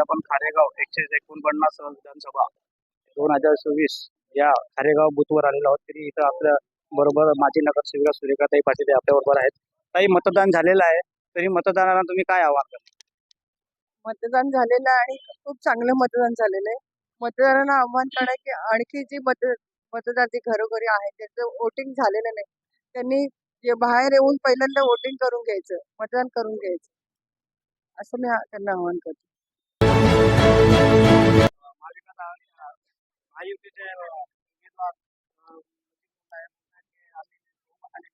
आपण खारेगाव एकशे एकोणपन्नास विधानसभा दोन हजार चोवीस या खारेगाव बुथवर आलेलो आहोत. तरी इथं आपल्या बरोबर माजी नगरसेविका सूर्यकाताई पाटील आपल्या बरोबर आहेत. काही मतदान झालेलं आहे. तरी मतदानाला तुम्ही काय आव्हान करता? मतदान झालेलं आहे आणि खूप चांगलं मतदान झालेलं आहे. मतदारांना आव्हान करणं की आणखी जी मत मतदार जे घरोघरी आहे त्याचं वोटिंग झालेलं नाही. त्यांनी जे बाहेर येऊन पहिल्यांदा वोटिंग करून घ्यायचं मतदान करून घ्यायचं. असं मी त्यांना आव्हान करतो. महायुतीचे अं, उमेदवार अं, आम्ही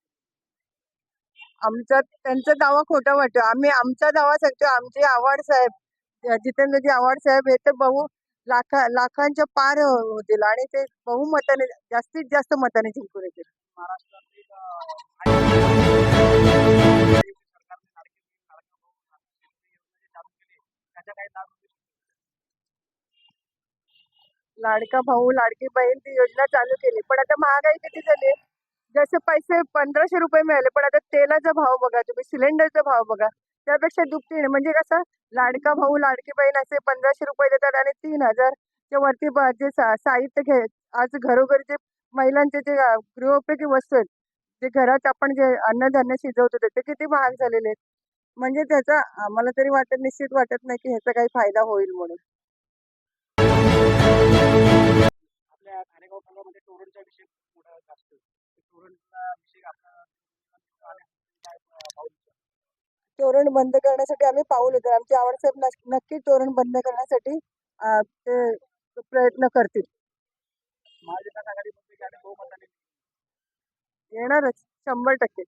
आमचा त्यांचा दावा खोटा वाटतो. आम्ही आमचा दावा सांगतो. आमचे आव्हाड साहेब जितेंद्रजी आव्हाड साहेब हे तर बहु लाखा लाखांच्या पार होतील आणि ते बहुमताने जास्तीत जास्त मताने जिंकून येतील. महाराष्ट्रातील अं, महायुती सरकारने लाडकी बहीण, लाडका भाऊ, शेतकरी योजना जी चालू केली त्याचा काही लाभ लाडका भाऊ लाडकी बहीण ती योजना चालू केली. पण आता महागाई किती झाली? जसे पैसे पंधराशे रुपये मिळाले पण आता तेलाचा भाव बघा तुम्ही सिलेंडरचा भाव बघा त्यापेक्षा दुपटीने. म्हणजे कसं? लाडका भाऊ लाडकी बहीण असे पंधराशे रुपये देतात आणि तीन हजारच्या वरती जे सा- साहित्य घे आज घरोघरी जे महिलांचे जे गृहोपयोगी वस्तू आहेत जे घरात आपण जे अन्नधान्य शिजवत होते ते किती महाग झालेले आहेत. म्हणजे त्याचा आम्हाला तरी वाटत निश्चित वाटत नाही की ह्याचा काही फायदा होईल म्हणून. भागामध्ये तोरणचा विषय मोठा तोरणचा विषय तोरण बंद करण्यासाठी आम्ही पाऊल उचलू आमचे आवडसाहेब नक्क- नक्की तोरण बंद करण्यासाठी ते प्रयत्न करतील. येणारच शंभर टक्के.